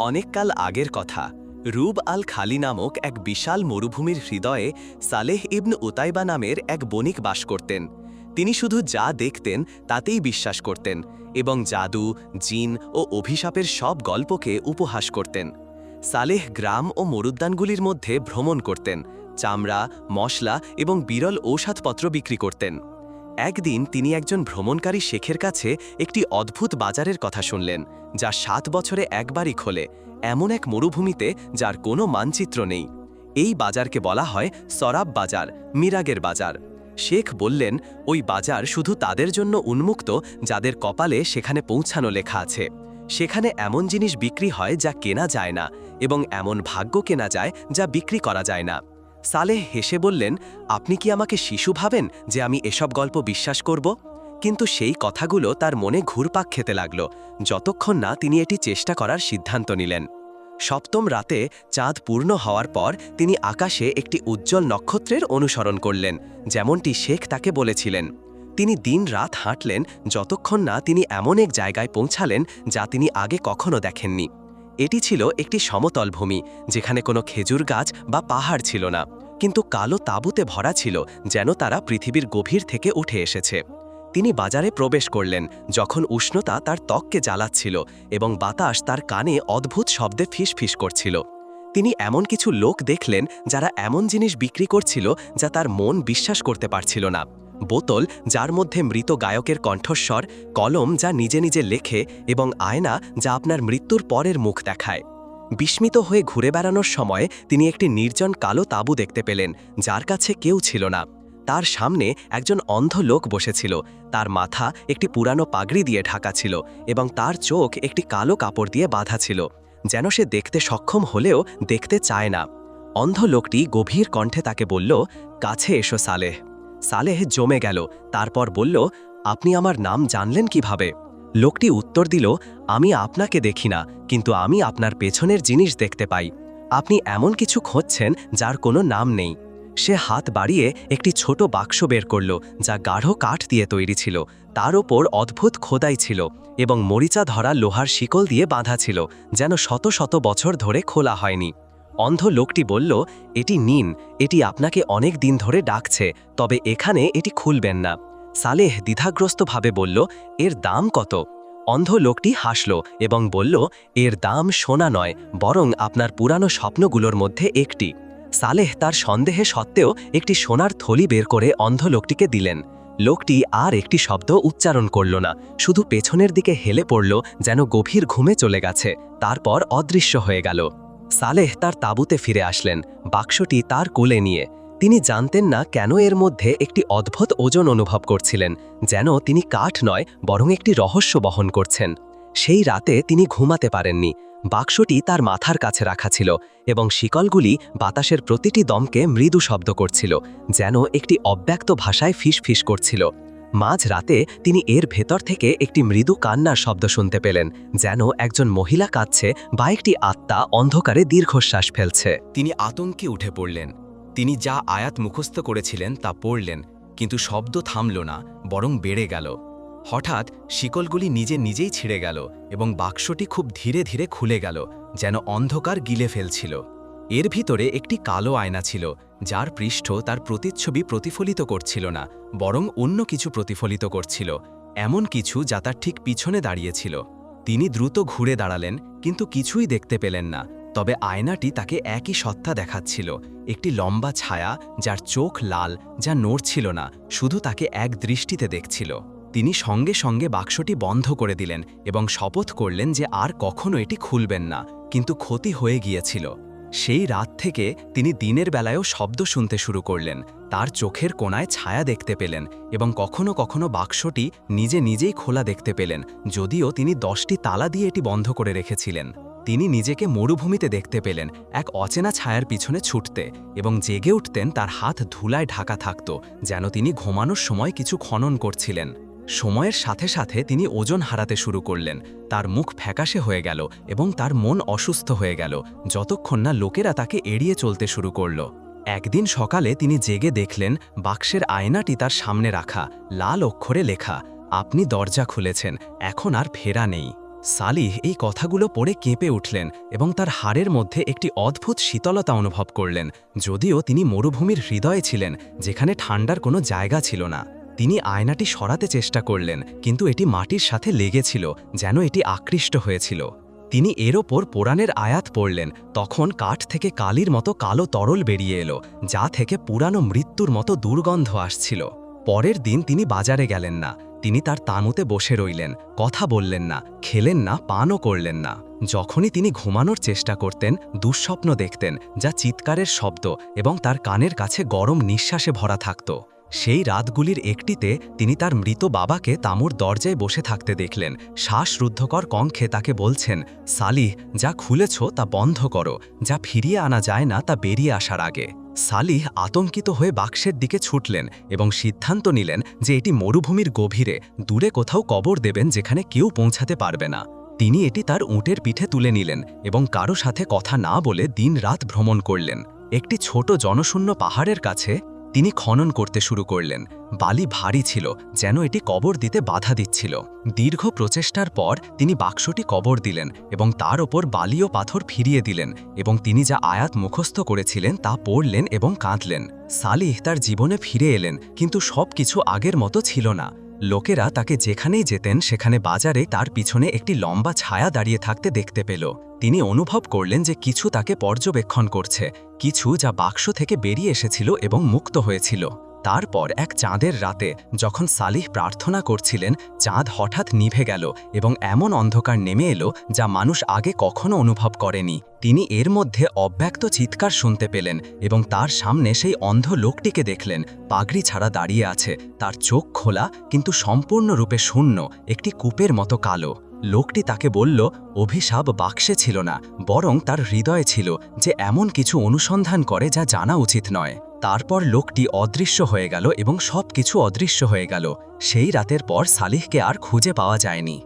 অনেককাল আগের কথা। রুব আল খালি নামক এক বিশাল মরুভূমির হৃদয়ে সালেহ ইবন উতাইবা নামের এক বণিক বাস করতেন। তিনি শুধু যা দেখতেন, তাতেই বিশ্বাস করতেন এবং জাদু, জিন ও অভিশাপের সব গল্পকে উপহাস করতেন। সালেহ গ্রাম ও মরুদ্যানগুলির মধ্যে ভ্রমণ করতেন, চামড়া, মশলা এবং বিরল ঔষধপত্র বিক্রি করতেন। একদিন তিনি একজন ভ্রমণকারী শেখের কাছে একটি অদ্ভুত বাজারের কথা শুনলেন, যা সাত বছরে একবারই খোলে, এমন এক মরুভূমিতে যার কোনো মানচিত্র নেই। এই বাজারকে বলা হয় সরাব বাজার, মিরাগের বাজার। শেখ বললেন, ওই বাজার শুধু তাদের জন্য উন্মুক্ত, যাদের কপালে সেখানে পৌঁছানো লেখা আছে। সেখানে এমন জিনিস বিক্রি হয় যা কেনা যায় না এবং এমন ভাগ্য কেনা যায় যা বিক্রি করা যায় না। সালেহ হেসে বললেন, আপনি কি আমাকে শিশু ভাবেন যে আমি এসব গল্প বিশ্বাস করব? কিন্তু সেই কথাগুলো তার মনে ঘুরপাক খেতে লাগল। যতক্ষণ না তিনি এটি চেষ্টা করার সিদ্ধান্ত নিলেন। সপ্তম রাতে চাঁদ পূর্ণ হওয়ার পর তিনি আকাশে একটি উজ্জ্বল নক্ষত্রের অনুসরণ করলেন, যেমনটি শেখ তাকে বলেছিলেন। তিনি দিন রাত হাঁটলেন, যতক্ষণ না তিনি এমন এক জায়গায় পৌঁছালেন যা তিনি আগে কখনো দেখেননি। এটি ছিল একটি সমতল ভূমি, যেখানে কোনো খেজুর গাছ বা পাহাড় ছিল না, কিন্তু কালো তাঁবুতে ভরা ছিল, যেন তারা পৃথিবীর গভীর থেকে উঠে এসেছে। তিনি বাজারে প্রবেশ করলেন, যখন উষ্ণতা তার ত্বককে জ্বালাচ্ছিল এবং বাতাস তার কানে অদ্ভুত শব্দে ফিসফিস করছিল। তিনি এমন কিছু লোক দেখলেন, যারা এমন জিনিস বিক্রি করছিল, যা তার মন বিশ্বাস করতে পারছিল না। বোতল যার মধ্যে মৃত গায়কের কণ্ঠস্বর, কলম যা নিজে নিজে লেখে এবং আয়না যা আপনার মৃত্যুর পরের মুখ দেখায়। বিস্মিত হয়ে ঘুরে বেড়ানোর সময় তিনি একটি নির্জন কালো তাঁবু দেখতে পেলেন, যার কাছে কেউ ছিল না। তার সামনে একজন অন্ধ লোক বসেছিল, তার মাথা একটি পুরানো পাগড়ি দিয়ে ঢাকা ছিল এবং তার চোখ একটি কালো কাপড় দিয়ে বাঁধা ছিল, যেন সে দেখতে সক্ষম হলেও দেখতে চায় না। অন্ধ লোকটি গভীর কণ্ঠে তাকে বলল, কাছে এসো সালেহ। সালেহ জমে গেল, তারপর বলল, আপনি আমার নাম জানলেন কীভাবে? লোকটি উত্তর দিল, আমি আপনাকে দেখি না, কিন্তু আমি আপনার পেছনের জিনিস দেখতে পাই। আপনি এমন কিছু খুঁজছেন যার কোনো নাম নেই। সে হাত বাড়িয়ে একটি ছোট বাক্স বের করল, যা গাঢ় কাঠ দিয়ে তৈরি ছিল। তার ওপর অদ্ভুত খোদাই ছিল এবং মরিচা ধরা লোহার শিকল দিয়ে বাঁধা ছিল, যেন শত শত বছর ধরে খোলা হয়নি। অন্ধ লোকটি বলল, এটি নিন, এটি আপনাকে অনেক দিন ধরে ডাকছে, তবে এখানে এটি খুলবেন না। সালেহ দ্বিধাগ্রস্তভাবে বলল, এর দাম কত? অন্ধ লোকটি হাসল এবং বলল, এর দাম সোনা নয়, বরং আপনার পুরানো স্বপ্নগুলোর মধ্যে একটি। সালেহ তার সন্দেহে সত্ত্বেও একটি সোনার থলি বের করে অন্ধ লোকটিকে দিলেন। লোকটি আর একটি শব্দ উচ্চারণ করল না, শুধু পেছনের দিকে হেলে পড়ল, যেন গভীর ঘুমে চলে গেছে, তারপর অদৃশ্য হয়ে গেল। সালেহ তার তাঁবুতে ফিরে আসলেন, বাক্সটি তার কোলে নিয়ে। তিনি জানতেন না কেন এর মধ্যে একটি অদ্ভুত ওজন অনুভব করছিলেন, যেন তিনি কাঠ নয়, বরং একটি রহস্য বহন করছেন। সেই রাতে তিনি ঘুমাতে পারেননি। বাক্সটি তার মাথার কাছে রাখা ছিল এবং শিকলগুলি বাতাসের প্রতিটি দমকে মৃদু শব্দ করছিল, যেন একটি অব্যক্ত ভাষায় ফিসফিস করছিল। মাঝ রাতে তিনি এর ভেতর থেকে একটি মৃদু কান্নার শব্দ শুনতে পেলেন, যেন একজন মহিলা কাঁদছে বা একটি আত্মা অন্ধকারে দীর্ঘশ্বাস ফেলছে। তিনি আতঙ্কে উঠে পড়লেন। তিনি যা আয়াত মুখস্থ করেছিলেন তা পড়লেন, কিন্তু শব্দ থামল না, বরং বেড়ে গেল। হঠাৎ শিকলগুলি নিজে নিজেই ছিঁড়ে গেল এবং বাক্সটি খুব ধীরে ধীরে খুলে গেল, যেন অন্ধকার গিলে ফেলছিল। এর ভিতরে একটি কালো আয়না ছিল, যার পৃষ্ঠ তার প্রতিচ্ছবি প্রতিফলিত করছিল না, বরং অন্য কিছু প্রতিফলিত করছিল, এমন কিছু যা তার ঠিক পিছনে দাঁড়িয়েছিল। তিনি দ্রুত ঘুরে দাঁড়ালেন, কিন্তু কিছুই দেখতে পেলেন না, তবে আয়নাটি তাকে একই সত্তা দেখাচ্ছিল, একটি লম্বা ছায়া যার চোখ লাল, যা নড়ছিল না, শুধু তাকে এক দৃষ্টিতে দেখছিল। তিনি সঙ্গে সঙ্গে বাক্সটি বন্ধ করে দিলেন এবং শপথ করলেন যে আর কখনো এটি খুলবেন না, কিন্তু ক্ষতি হয়ে গিয়েছিল। সেই রাত থেকে তিনি দিনের বেলায়ও শব্দ শুনতে শুরু করলেন। তার চোখের কোনায় ছায়া দেখতে পেলেন এবং কখনো কখনো বাক্সটি নিজে নিজেই খোলা দেখতে পেলেন, যদিও তিনি দশটি তালা দিয়ে এটি বন্ধ করে রেখেছিলেন। তিনি নিজেকে মরুভূমিতে দেখতে পেলেন, এক অচেনা ছায়ার পিছনে ছুটতে এবং জেগে উঠতেন তার হাত ধুলায় ঢাকা থাকত, যেন তিনি ঘুমানোর সময় কিছু খনন করছিলেন। সময়ের সাথে সাথে তিনি ওজন হারাতে শুরু করলেন। তার মুখ ফ্যাকাশে হয়ে গেল এবং তার মন অসুস্থ হয়ে গেল। যতক্ষণ না লোকেরা তাকে এড়িয়ে চলতে শুরু করল। একদিন সকালে তিনি জেগে দেখলেন, বাক্সের আয়নাটি তার সামনে রাখা, লাল অক্ষরে লেখা, আপনি দরজা খুলেছেন, এখন আর ফেরা নেই। সালিহ এই কথাগুলো পড়ে কেঁপে উঠলেন এবং তার হাড়ের মধ্যে একটি অদ্ভুত শীতলতা অনুভব করলেন, যদিও তিনি মরুভূমির হৃদয়ে ছিলেন, যেখানে ঠান্ডার কোনো জায়গা ছিল না। তিনি আয়নাটি সরাতে চেষ্টা করলেন, কিন্তু এটি মাটির সাথে লেগেছিল, যেন এটি আকৃষ্ট হয়েছিল। তিনি এর ওপর পোড়ানের আয়াত পড়লেন, তখন কাঠ থেকে কালির মতো কালো তরল বেরিয়ে এলো, যা থেকে পুরানো মৃত্যুর মতো দুর্গন্ধ আসছিল। পরের দিন তিনি বাজারে গেলেন না, তিনি তার তাঁবুতে বসে রইলেন, কথা বললেন না, খেলেন না, পানও করলেন না। যখনই তিনি ঘুমানোর চেষ্টা করতেন, দুঃস্বপ্ন দেখতেন, যা চিৎকারের শব্দ এবং তার কানের কাছে গরম নিঃশ্বাসে ভরা থাকত। সেই রাতগুলির একটিতে তিনি তার মৃত বাবাকে তামুর দরজায় বসে থাকতে দেখলেন। শ্বাসরুদ্ধকর কঙ্খে তাকে বলছেন, সালিহ, যা খুলেছ তা বন্ধ করো, যা ফিরিয়ে আনা যায় না তা বেরিয়ে আসার আগে। সালিহ আতঙ্কিত হয়ে বাক্সের দিকে ছুটলেন এবং সিদ্ধান্ত নিলেন যে এটি মরুভূমির গভীরে, দূরে কোথাও কবর দেবেন যেখানে কেউ পৌঁছাতে পারবে না। তিনি এটি তার উটের পিঠে তুলে নিলেন এবং কারও সাথে কথা না বলে দিন রাত ভ্রমণ করলেন। একটি ছোট জনশূন্য পাহাড়ের কাছে তিনি খনন করতে শুরু করলেন। বালি ভারী ছিল, যেন এটি কবর দিতে বাধা দিচ্ছিল। দীর্ঘ প্রচেষ্টার পর তিনি বাক্সটি কবর দিলেন এবং তার ওপর বালি ও পাথর ফিরিয়ে দিলেন এবং তিনি যা আয়াত মুখস্থ করেছিলেন তা পড়লেন এবং কাঁদলেন। সালিহ তার জীবনে ফিরে এলেন, কিন্তু সব কিছু আগের মতো ছিল না। লোকেরা তাকে যেখানেই যেতেন, সেখানে বাজারে তার পিছনে একটি লম্বা ছায়া দাঁড়িয়ে থাকতে দেখতে পেল। তিনি অনুভব করলেন যে কিছু তাকে পর্যবেক্ষণ করছে, কিছু যা বাক্স থেকে বেরিয়ে এসেছিল এবং মুক্ত হয়েছিল। তারপর এক চাঁদের রাতে যখন সালিহ প্রার্থনা করছিলেন, চাঁদ হঠাৎ নিভে গেল এবং এমন অন্ধকার নেমে এলো যা মানুষ আগে কখনো অনুভব করেনি। তিনি এর মধ্যে অব্যক্ত চিৎকার শুনতে পেলেন এবং তার সামনে সেই অন্ধ লোকটিকে দেখলেন। পাগড়ি ছাড়া দাঁড়িয়ে আছে, তার চোখ খোলা কিন্তু সম্পূর্ণরূপে শূন্য, একটি কূপের মতো কালো। লোকটি তাকে বলল, অভিশাপ বাক্সে ছিল না, বরং তার হৃদয়ে ছিল যে এমন কিছু অনুসন্ধান করে যা জানা উচিত নয়। তারপর লোকটি অদৃশ্য হয়ে গেল এবং সব কিছু অদৃশ্য হয়ে গেল। সেই রাতের পর সালিহকে আর খুঁজে পাওয়া যায়নি।